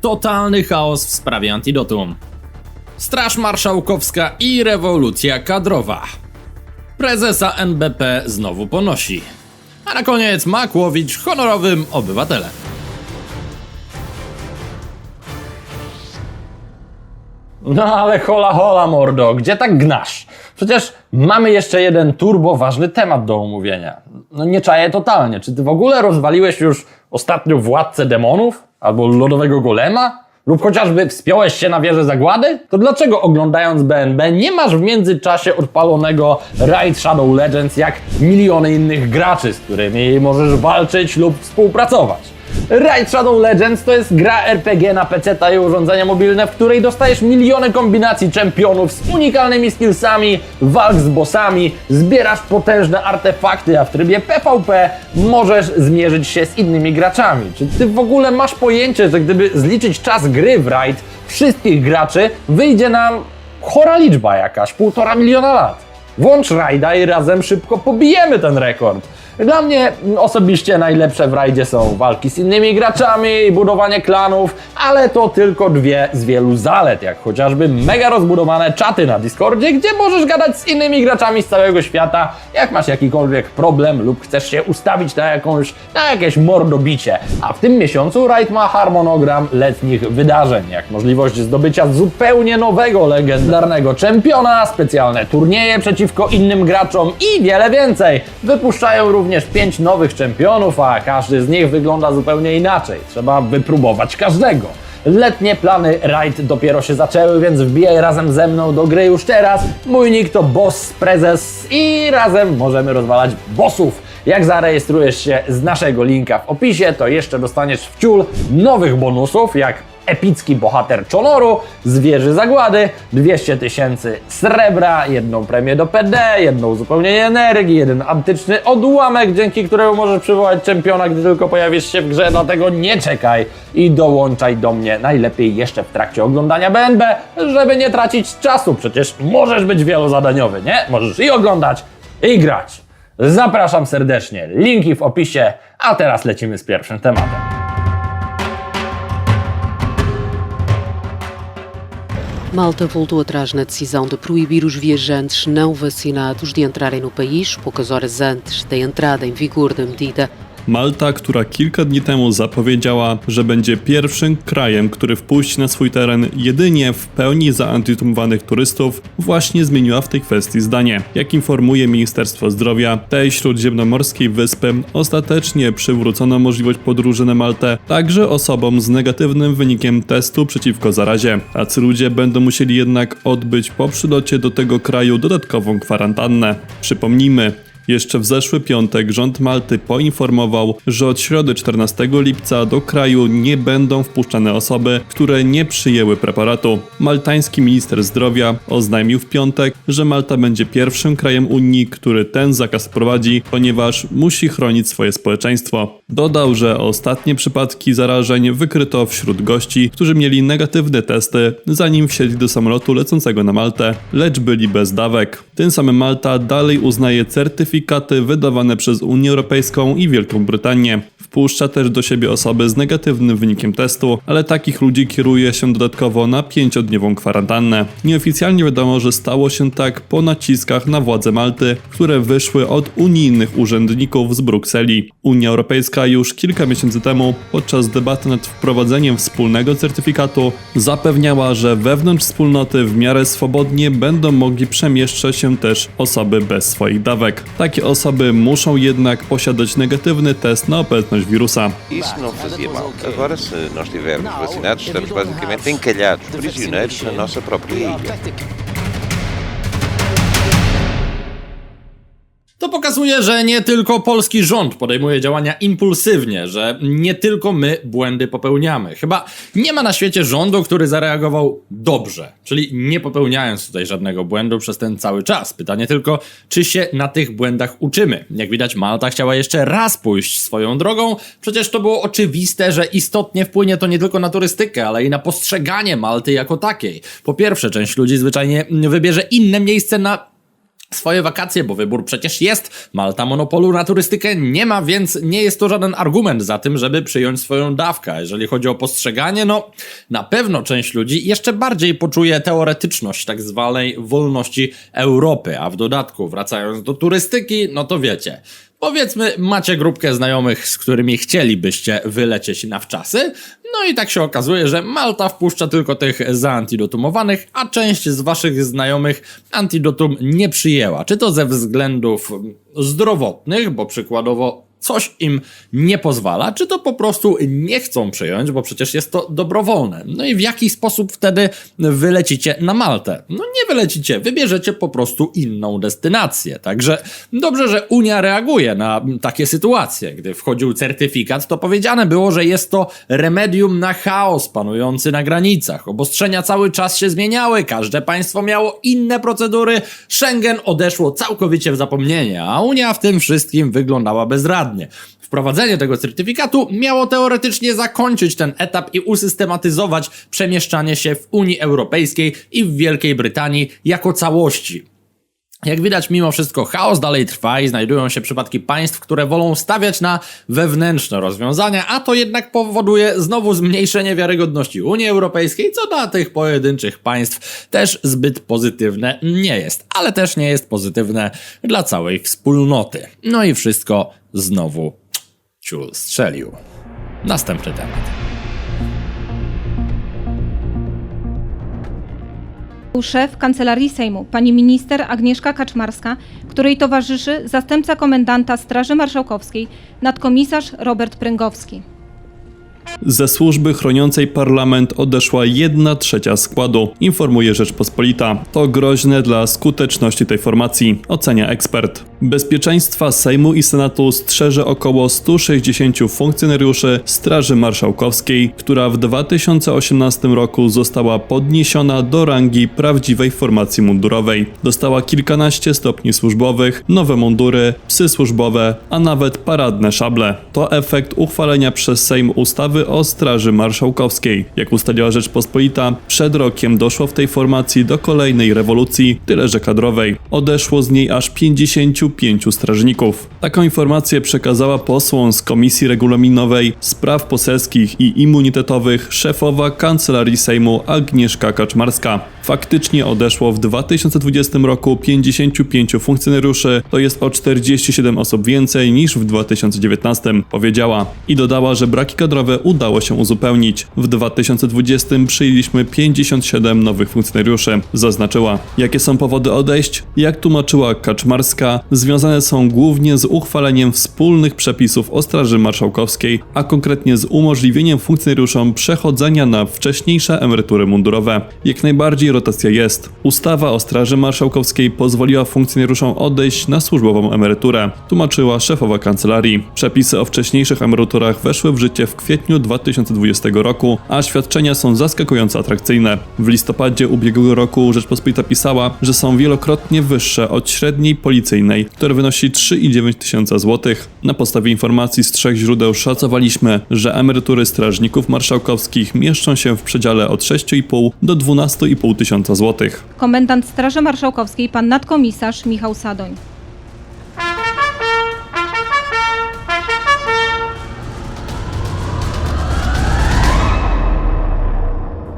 totalny chaos w sprawie antidotum. Straż Marszałkowska i rewolucja kadrowa. Prezesa NBP znowu ponosi. A na koniec Makłowicz honorowym obywatelem. No ale hola hola mordo, gdzie tak gnasz? Przecież mamy jeszcze jeden turbo ważny temat do omówienia. No nie czaję totalnie. Czy ty w ogóle rozwaliłeś już ostatnio władcę demonów? Albo lodowego golema? Lub chociażby wspiąłeś się na wieżę zagłady? To dlaczego oglądając BNB nie masz w międzyczasie odpalonego Raid Shadow Legends jak miliony innych graczy, z którymi możesz walczyć lub współpracować? Raid Shadow Legends to jest gra RPG na PC i urządzenia mobilne, w której dostajesz miliony kombinacji czempionów z unikalnymi skillsami, walk z bossami, zbierasz potężne artefakty, a w trybie PvP możesz zmierzyć się z innymi graczami. Czy ty w ogóle masz pojęcie, że gdyby zliczyć czas gry w Raid wszystkich graczy, wyjdzie nam chora liczba jakaś, półtora miliona lat? Włącz rajda i razem szybko pobijemy ten rekord. Dla mnie osobiście najlepsze w rajdzie są walki z innymi graczami budowanie klanów, ale to tylko dwie z wielu zalet, jak chociażby mega rozbudowane czaty na Discordzie, gdzie możesz gadać z innymi graczami z całego świata, jak masz jakikolwiek problem lub chcesz się ustawić na jakąś, na jakieś mordobicie. A w tym miesiącu rajd ma harmonogram letnich wydarzeń, jak możliwość zdobycia zupełnie nowego, legendarnego czempiona, specjalne turnieje przeciwko innym graczom i wiele więcej. Wypuszczają również 5 nowych czempionów, a każdy z nich wygląda zupełnie inaczej. Trzeba wypróbować każdego. Letnie plany raid dopiero się zaczęły, więc wbijaj razem ze mną do gry już teraz. Mój nick to Boss Prezes i razem możemy rozwalać bossów. Jak zarejestrujesz się z naszego linka w opisie, to jeszcze dostaniesz w ciul nowych bonusów, jak epicki bohater Chonoru z wieży zagłady, 200 tysięcy srebra, jedną premię do PD, jedno uzupełnienie energii, jeden antyczny odłamek, dzięki któremu możesz przywołać czempiona, gdy tylko pojawisz się w grze, dlatego nie czekaj i dołączaj do mnie najlepiej jeszcze w trakcie oglądania BNB, żeby nie tracić czasu, przecież możesz być wielozadaniowy, nie? Możesz i oglądać, i grać. Zapraszam serdecznie, linki w opisie, a teraz lecimy z pierwszym tematem. Malta voltou atrás na decisão de proibir os viajantes não vacinados de entrarem no país poucas horas antes da entrada em vigor da medida. Malta, która kilka dni temu zapowiedziała, że będzie pierwszym krajem, który wpuści na swój teren jedynie w pełni zaantytumowanych turystów, właśnie zmieniła w tej kwestii zdanie. Jak informuje Ministerstwo Zdrowia, tej śródziemnomorskiej wyspy ostatecznie przywrócono możliwość podróży na Maltę także osobom z negatywnym wynikiem testu przeciwko zarazie. Tacy ludzie będą musieli jednak odbyć po przylocie do tego kraju dodatkową kwarantannę. Przypomnijmy, jeszcze w zeszły piątek rząd Malty poinformował, że od środy 14 lipca do kraju nie będą wpuszczane osoby, które nie przyjęły preparatu. Maltański minister zdrowia oznajmił w piątek, że Malta będzie pierwszym krajem Unii, który ten zakaz wprowadzi, ponieważ musi chronić swoje społeczeństwo. Dodał, że ostatnie przypadki zarażeń wykryto wśród gości, którzy mieli negatywne testy, zanim wsiedli do samolotu lecącego na Maltę, lecz byli bez dawek. Tym samym Malta dalej uznaje certyfikaty wydawane przez Unię Europejską i Wielką Brytanię. Wpuszcza też do siebie osoby z negatywnym wynikiem testu, ale takich ludzi kieruje się dodatkowo na pięciodniową kwarantannę. Nieoficjalnie wiadomo, że stało się tak po naciskach na władze Malty, które wyszły od unijnych urzędników z Brukseli. Unia Europejska już kilka miesięcy temu, podczas debaty nad wprowadzeniem wspólnego certyfikatu, zapewniała, że wewnątrz wspólnoty w miarę swobodnie będą mogli przemieszczać się też osoby bez swoich dawek. Takie osoby muszą jednak posiadać negatywny test na obecność wirusa. Isso não fazia mal. Agora, se nós estivermos vacinados, estamos basicamente encalhados, prisioneiros na nossa própria ilha. Pokazuje, że nie tylko polski rząd podejmuje działania impulsywnie, że nie tylko my błędy popełniamy. Chyba nie ma na świecie rządu, który zareagował dobrze, czyli nie popełniając tutaj żadnego błędu przez ten cały czas. Pytanie tylko, czy się na tych błędach uczymy. Jak widać, Malta chciała jeszcze raz pójść swoją drogą. Przecież to było oczywiste, że istotnie wpłynie to nie tylko na turystykę, ale i na postrzeganie Malty jako takiej. Po pierwsze, część ludzi zwyczajnie wybierze inne miejsce na swoje wakacje, bo wybór przecież jest. Malta monopolu na turystykę nie ma, więc nie jest to żaden argument za tym, żeby przyjąć swoją dawkę. Jeżeli chodzi o postrzeganie, no na pewno część ludzi jeszcze bardziej poczuje teoretyczność tak zwanej wolności Europy, a w dodatku wracając do turystyki, no to wiecie. Powiedzmy, macie grupkę znajomych, z którymi chcielibyście wylecieć na wczasy, no i tak się okazuje, że Malta wpuszcza tylko tych zaantidotumowanych, a część z waszych znajomych antidotum nie przyjęła. Czy to ze względów mm, zdrowotnych, bo przykładowo coś im nie pozwala, czy to po prostu nie chcą przyjąć, bo przecież jest to dobrowolne. No i w jaki sposób wtedy wylecicie na Maltę? No nie wylecicie, wybierzecie po prostu inną destynację. Także dobrze, że Unia reaguje na takie sytuacje. Gdy wchodził certyfikat, to powiedziane było, że jest to remedium na chaos panujący na granicach. Obostrzenia cały czas się zmieniały, każde państwo miało inne procedury, Schengen odeszło całkowicie w zapomnienie, a Unia w tym wszystkim wyglądała bezradnie. Wprowadzenie tego certyfikatu miało teoretycznie zakończyć ten etap i usystematyzować przemieszczanie się w Unii Europejskiej i w Wielkiej Brytanii jako całości. Jak widać, mimo wszystko chaos dalej trwa i znajdują się przypadki państw, które wolą stawiać na wewnętrzne rozwiązania, a to jednak powoduje znowu zmniejszenie wiarygodności Unii Europejskiej, co dla tych pojedynczych państw też zbyt pozytywne nie jest, ale też nie jest pozytywne dla całej wspólnoty. No i wszystko znowu ciul strzelił. Następny temat. Szef Kancelarii Sejmu, pani minister Agnieszka Kaczmarska, której towarzyszy zastępca komendanta Straży Marszałkowskiej, nadkomisarz Robert Pręgowski. Ze służby chroniącej parlament odeszła jedna trzecia składu, informuje Rzeczpospolita. To groźne dla skuteczności tej formacji, ocenia ekspert. Bezpieczeństwa Sejmu i Senatu strzeże około 160 funkcjonariuszy Straży Marszałkowskiej, która w 2018 roku została podniesiona do rangi prawdziwej formacji mundurowej. Dostała kilkanaście stopni służbowych, nowe mundury, psy służbowe, a nawet paradne szable. To efekt uchwalenia przez Sejm ustawy o Straży Marszałkowskiej. Jak ustaliła Rzeczpospolita, przed rokiem doszło w tej formacji do kolejnej rewolucji, tyle że kadrowej. Odeszło z niej aż 55 strażników. Taką informację przekazała posłom z Komisji Regulaminowej Spraw Poselskich i Immunitetowych szefowa Kancelarii Sejmu Agnieszka Kaczmarska. Faktycznie odeszło w 2020 roku 55 funkcjonariuszy, to jest o 47 osób więcej niż w 2019, powiedziała. I dodała, że braki kadrowe udało się uzupełnić. W 2020 przyjęliśmy 57 nowych funkcjonariuszy, zaznaczyła. Jakie są powody odejść? Jak tłumaczyła Kaczmarska, związane są głównie z uchwaleniem wspólnych przepisów o Straży Marszałkowskiej, a konkretnie z umożliwieniem funkcjonariuszom przechodzenia na wcześniejsze emerytury mundurowe. Jak najbardziej rotacja jest. Ustawa o Straży Marszałkowskiej pozwoliła funkcjonariuszom odejść na służbową emeryturę, tłumaczyła szefowa kancelarii. Przepisy o wcześniejszych emeryturach weszły w życie w kwietniu 2020 roku, a świadczenia są zaskakująco atrakcyjne. W listopadzie ubiegłego roku Rzeczpospolita pisała, że są wielokrotnie wyższe od średniej policyjnej, która wynosi 3,9 tysiąca złotych. Na podstawie informacji z trzech źródeł szacowaliśmy, że emerytury strażników marszałkowskich mieszczą się w przedziale od 6,5 do 12,5 tysiąca złotych. Komendant Straży Marszałkowskiej, pan nadkomisarz Michał Sadoń.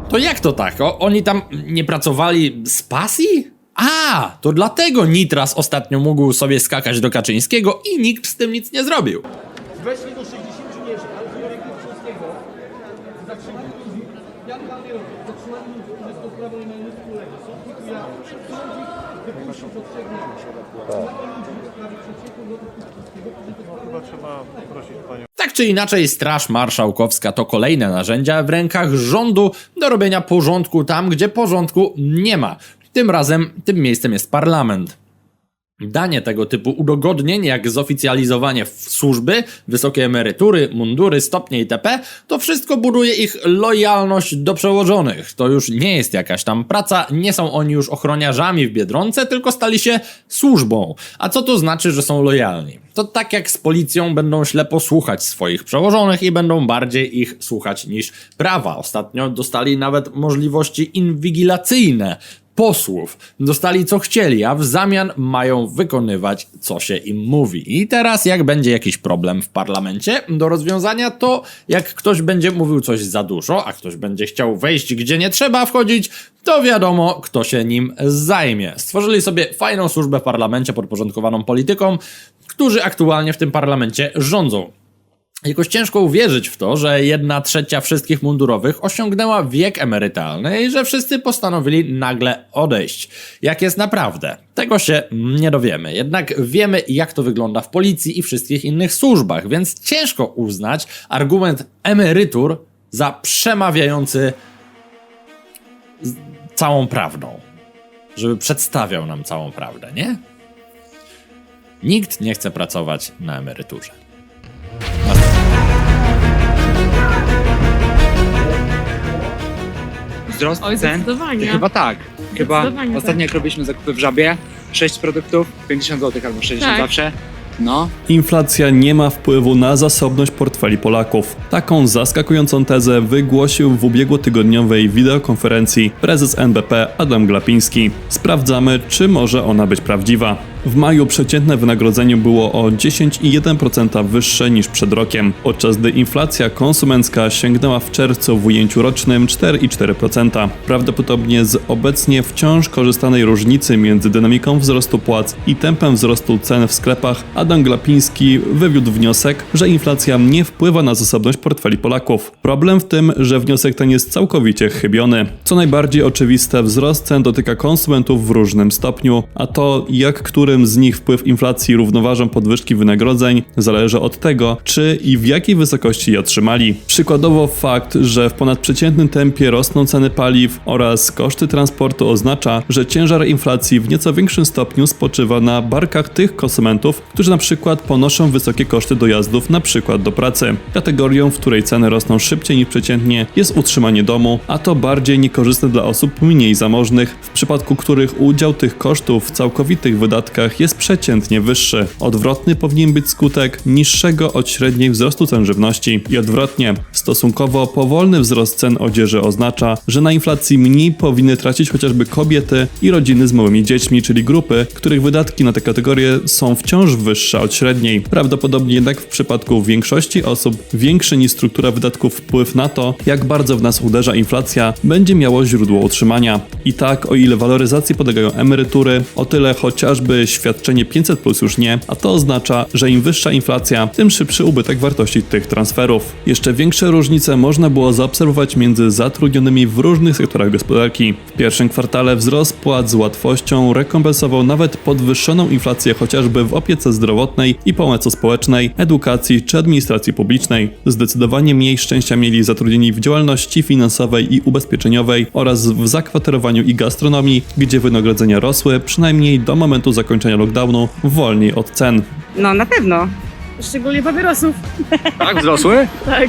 To jak to tak? O, oni tam nie pracowali z pasji? A, to dlatego Nitras ostatnio mógł sobie skakać do Kaczyńskiego i nikt z tym nic nie zrobił. do 60 mieszkań, zbiorek Kwiatkowskiego, zatrzymali ludzi, Jan Walnier, zatrzymali ludzi, którzy z tą sprawą nie mają nic wspólnego. Sąd Wikuja, sądzik wypuścił po trzech dniach. Zatrzymali ludzi w sprawie przecieku lotu Kwiatkowskiego, którzy to sprawę... Chyba trzeba prosić panią. Tak czy inaczej, Straż Marszałkowska to kolejne narzędzia w rękach rządu do robienia porządku tam, gdzie porządku nie ma. Tym razem tym miejscem jest parlament. Danie tego typu udogodnień, jak zoficjalizowanie służby, wysokie emerytury, mundury, stopnie itp., to wszystko buduje ich lojalność do przełożonych. To już nie jest jakaś tam praca, nie są oni już ochroniarzami w Biedronce, tylko stali się służbą. A co to znaczy, że są lojalni? To tak jak z policją będą ślepo słuchać swoich przełożonych i będą bardziej ich słuchać niż prawa. Ostatnio dostali nawet możliwości inwigilacyjne. Posłów. Dostali co chcieli, a w zamian mają wykonywać co się im mówi. I teraz jak będzie jakiś problem w parlamencie do rozwiązania, to jak ktoś będzie mówił coś za dużo, a ktoś będzie chciał wejść gdzie nie trzeba wchodzić, to wiadomo kto się nim zajmie. Stworzyli sobie fajną służbę w parlamencie podporządkowaną politykom, którzy aktualnie w tym parlamencie rządzą. Jakoś ciężko uwierzyć w to, że jedna trzecia wszystkich mundurowych osiągnęła wiek emerytalny i że wszyscy postanowili nagle odejść. Jak jest naprawdę? Tego się nie dowiemy. Jednak wiemy, jak to wygląda w policji i wszystkich innych służbach, więc ciężko uznać argument emerytur za przemawiający całą prawdą. Żeby przedstawiał nam całą prawdę, nie? Nikt nie chce pracować na emeryturze. Wzrost Oj, cen? zdecydowanie. Chyba tak. Chyba Zdecydowanie ostatnio tak. jak robiliśmy zakupy w Żabie, 6 produktów, 50 zł albo 60 Tak. zawsze. No, Inflacja nie ma wpływu na zasobność portfeli Polaków. Taką zaskakującą tezę wygłosił w ubiegłotygodniowej wideokonferencji prezes NBP Adam Glapiński. Sprawdzamy, czy może ona być prawdziwa. W maju przeciętne wynagrodzenie było o 10,1% wyższe niż przed rokiem, podczas gdy inflacja konsumencka sięgnęła w czerwcu w ujęciu rocznym 4,4%. Prawdopodobnie z obecnie wciąż korzystanej różnicy między dynamiką wzrostu płac i tempem wzrostu cen w sklepach Adam Glapiński wywiódł wniosek, że inflacja nie wpływa na zasobność portfeli Polaków. Problem w tym, że wniosek ten jest całkowicie chybiony. Co najbardziej oczywiste, wzrost cen dotyka konsumentów w różnym stopniu, a to jak którym z nich wpływ inflacji równoważą podwyżki wynagrodzeń zależy od tego, czy i w jakiej wysokości je otrzymali. Przykładowo fakt, że w ponadprzeciętnym tempie rosną ceny paliw oraz koszty transportu oznacza, że ciężar inflacji w nieco większym stopniu spoczywa na barkach tych konsumentów, którzy na przykład ponoszą wysokie koszty dojazdów na przykład do pracy. Kategorią, w której ceny rosną szybciej niż przeciętnie jest utrzymanie domu, a to bardziej niekorzystne dla osób mniej zamożnych, w przypadku których udział tych kosztów w całkowitych wydatkach jest przeciętnie wyższy. Odwrotny powinien być skutek niższego od średniej wzrostu cen żywności i odwrotnie. Stosunkowo powolny wzrost cen odzieży oznacza, że na inflacji mniej powinny tracić chociażby kobiety i rodziny z małymi dziećmi, czyli grupy, których wydatki na te kategorie są wciąż wyższe od średniej. Prawdopodobnie jednak w przypadku większości osób większy niż struktura wydatków wpływ na to, jak bardzo w nas uderza inflacja, będzie miało źródło utrzymania. I tak, o ile waloryzacji podlegają emerytury, o tyle chociażby świadczenie 500 plus już nie, a to oznacza, że im wyższa inflacja, tym szybszy ubytek wartości tych transferów. Jeszcze większe różnice można było zaobserwować między zatrudnionymi w różnych sektorach gospodarki. W pierwszym kwartale wzrost płac z łatwością rekompensował nawet podwyższoną inflację chociażby w opiece zdrowotnej i pomocy społecznej, edukacji czy administracji publicznej. Zdecydowanie mniej szczęścia mieli zatrudnieni w działalności finansowej i ubezpieczeniowej oraz w zakwaterowaniu i gastronomii, gdzie wynagrodzenia rosły przynajmniej do momentu zakończenia lockdownu wolniej od cen. No na pewno. Szczególnie papierosów. tak, wzrosły? Tak.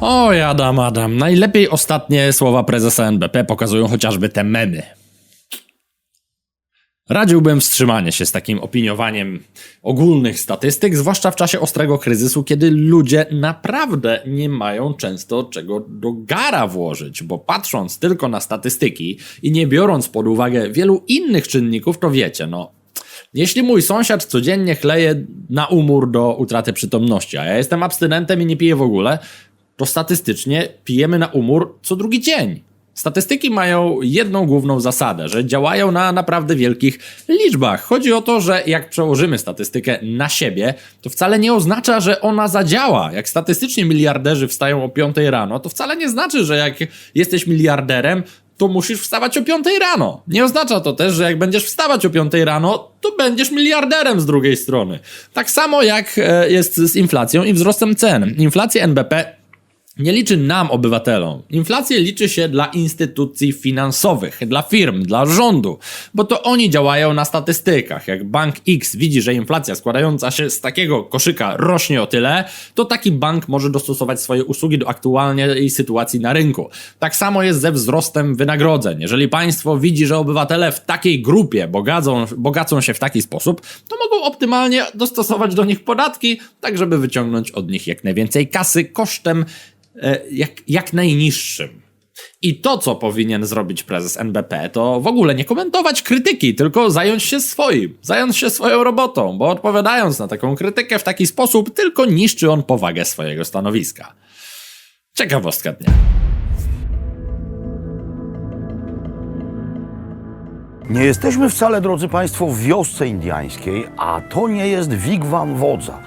O, Adam, Adam. Najlepiej ostatnie słowa prezesa NBP pokazują chociażby te memy. Radziłbym wstrzymanie się z takim opiniowaniem ogólnych statystyk, zwłaszcza w czasie ostrego kryzysu, kiedy ludzie naprawdę nie mają często czego do gara włożyć, bo patrząc tylko na statystyki i nie biorąc pod uwagę wielu innych czynników, to wiecie, no. Jeśli mój sąsiad codziennie chleje na umór do utraty przytomności, a ja jestem abstynentem i nie piję w ogóle, to statystycznie pijemy na umór co drugi dzień. Statystyki mają jedną główną zasadę, że działają na naprawdę wielkich liczbach. Chodzi o to, że jak przełożymy statystykę na siebie, to wcale nie oznacza, że ona zadziała. Jak statystycznie miliarderzy wstają o 5 rano, to wcale nie znaczy, że jak jesteś miliarderem, to musisz wstawać o 5 rano. Nie oznacza to też, że jak będziesz wstawać o 5 rano, to będziesz miliarderem z drugiej strony. Tak samo jak e, jest z inflacją i wzrostem cen. Inflacja NBP nie liczy nam, obywatelom. Inflacja liczy się dla instytucji finansowych, dla firm, dla rządu, bo to oni działają na statystykach. Jak bank X widzi, że inflacja składająca się z takiego koszyka rośnie o tyle, to taki bank może dostosować swoje usługi do aktualnej sytuacji na rynku. Tak samo jest ze wzrostem wynagrodzeń. Jeżeli państwo widzi, że obywatele w takiej grupie bogacą, bogacą się w taki sposób, to mogą optymalnie dostosować do nich podatki, tak żeby wyciągnąć od nich jak najwięcej kasy kosztem jak, jak najniższym. I to, co powinien zrobić prezes NBP, to w ogóle nie komentować krytyki, tylko zająć się swoim, zająć się swoją robotą, bo odpowiadając na taką krytykę w taki sposób, tylko niszczy on powagę swojego stanowiska. Ciekawostka dnia. Nie jesteśmy wcale, drodzy Państwo, w wiosce indiańskiej, a to nie jest wigwam wodza.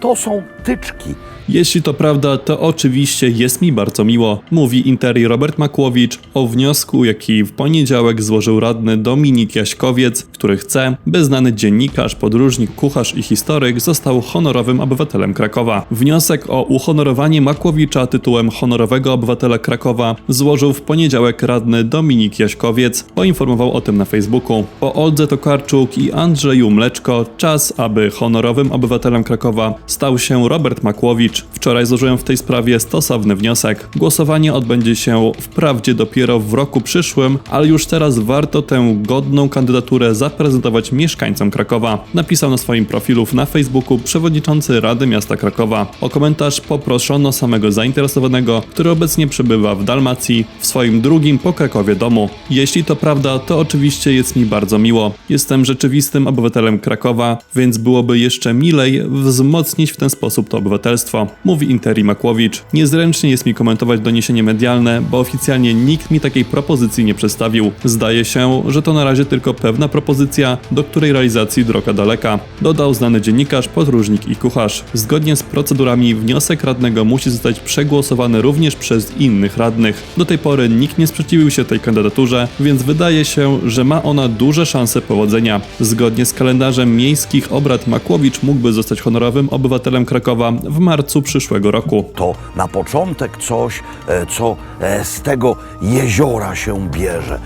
To są tyczki. Jeśli to prawda, to oczywiście jest mi bardzo miło, mówi Interi Robert Makłowicz o wniosku, jaki w poniedziałek złożył radny Dominik Jaśkowiec, który chce, by znany dziennikarz, podróżnik, kucharz i historyk został honorowym obywatelem Krakowa. Wniosek o uhonorowanie Makłowicza tytułem honorowego obywatela Krakowa złożył w poniedziałek radny Dominik Jaśkowiec, poinformował o tym na Facebooku. Po Oldze Tokarczuk i Andrzeju Mleczko czas, aby honorowym obywatelem Krakowa stał się Robert Makłowicz. Wczoraj złożyłem w tej sprawie stosowny wniosek. Głosowanie odbędzie się wprawdzie dopiero w roku przyszłym, ale już teraz warto tę godną kandydaturę zaprezentować mieszkańcom Krakowa. Napisał na swoim profilu na Facebooku przewodniczący Rady Miasta Krakowa. O komentarz poproszono samego zainteresowanego, który obecnie przebywa w Dalmacji w swoim drugim po Krakowie domu. Jeśli to prawda, to oczywiście jest mi bardzo miło. Jestem rzeczywistym obywatelem Krakowa, więc byłoby jeszcze milej wzmocnić w ten sposób to obywatelstwo, mówi Interi Makłowicz. Niezręcznie jest mi komentować doniesienie medialne, bo oficjalnie nikt mi takiej propozycji nie przedstawił. Zdaje się, że to na razie tylko pewna propozycja, do której realizacji droga daleka, dodał znany dziennikarz, podróżnik i kucharz. Zgodnie z procedurami wniosek radnego musi zostać przegłosowany również przez innych radnych. Do tej pory nikt nie sprzeciwił się tej kandydaturze, więc wydaje się, że ma ona duże szanse powodzenia. Zgodnie z kalendarzem miejskich obrad Makłowicz mógłby zostać honorowym obywatelem Krakowa w marcu przyszłego roku. To na początek coś, e, co e, z tego jeziora się bierze.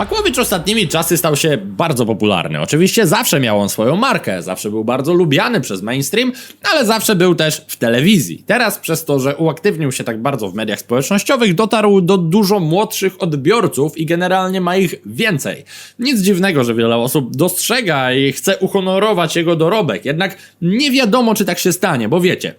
Makłowicz ostatnimi czasy stał się bardzo popularny. Oczywiście zawsze miał on swoją markę, zawsze był bardzo lubiany przez mainstream, ale zawsze był też w telewizji. Teraz przez to, że uaktywnił się tak bardzo w mediach społecznościowych, dotarł do dużo młodszych odbiorców i generalnie ma ich więcej. Nic dziwnego, że wiele osób dostrzega i chce uhonorować jego dorobek, jednak nie wiadomo, czy tak się stanie, bo wiecie,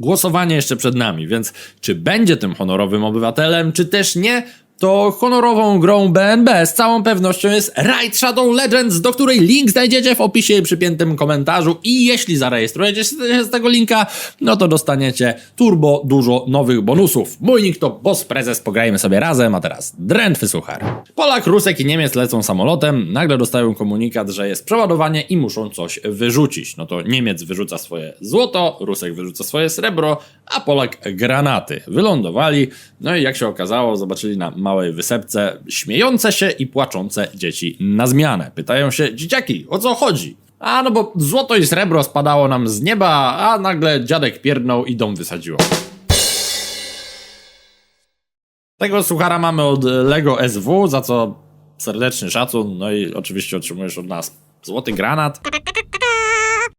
Głosowanie jeszcze przed nami, więc czy będzie tym honorowym obywatelem, czy też nie, to honorową grą BNB z całą pewnością jest Raid Shadow Legends, do której link znajdziecie w opisie i przypiętym komentarzu i jeśli zarejestrujecie się z tego linka, no to dostaniecie turbo dużo nowych bonusów. Mój nick to Boss Prezes, pograjmy sobie razem, a teraz drętwy suchar. Polak, Rusek i Niemiec lecą samolotem, nagle dostają komunikat, że jest przeładowanie i muszą coś wyrzucić. No to Niemiec wyrzuca swoje złoto, Rusek wyrzuca swoje srebro, a Polak granaty. Wylądowali, no i jak się okazało, zobaczyli na małej wysepce śmiejące się i płaczące dzieci na zmianę. Pytają się, dzieciaki, o co chodzi? A no bo złoto i srebro spadało nam z nieba, a nagle dziadek pierdnął i dom wysadziło. Tego suchara mamy od Lego SW, za co serdeczny szacun, no i oczywiście otrzymujesz od nas złoty granat.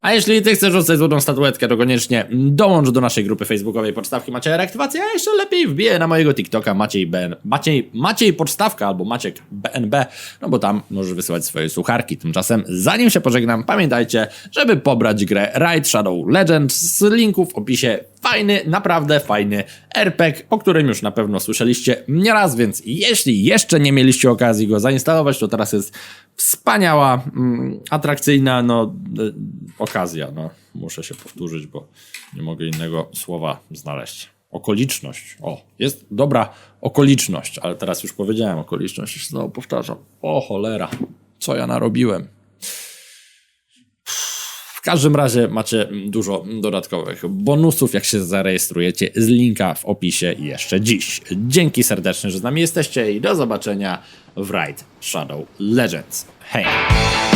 A jeśli ty chcesz dostać złotą statuetkę, to koniecznie dołącz do naszej grupy facebookowej Podstawki Maciej Reaktywacja, a jeszcze lepiej wbije na mojego TikToka Maciej BN, Maciej, Maciej Podstawka albo Maciek BNB, no bo tam możesz wysyłać swoje sucharki. Tymczasem, zanim się pożegnam, pamiętajcie, żeby pobrać grę Raid Shadow Legends z linku w opisie. Fajny, naprawdę fajny RPG, o którym już na pewno słyszeliście nieraz, więc jeśli jeszcze nie mieliście okazji go zainstalować, to teraz jest wspaniała, mm, atrakcyjna, no, y, okazja. No, muszę się powtórzyć, bo nie mogę innego słowa znaleźć. Okoliczność. O, jest dobra okoliczność, ale teraz już powiedziałem okoliczność, znowu powtarzam. O cholera, co ja narobiłem. W każdym razie macie dużo dodatkowych bonusów, jak się zarejestrujecie z linka w opisie jeszcze dziś. Dzięki serdecznie, że z nami jesteście i do zobaczenia w Raid Shadow Legends. Hey.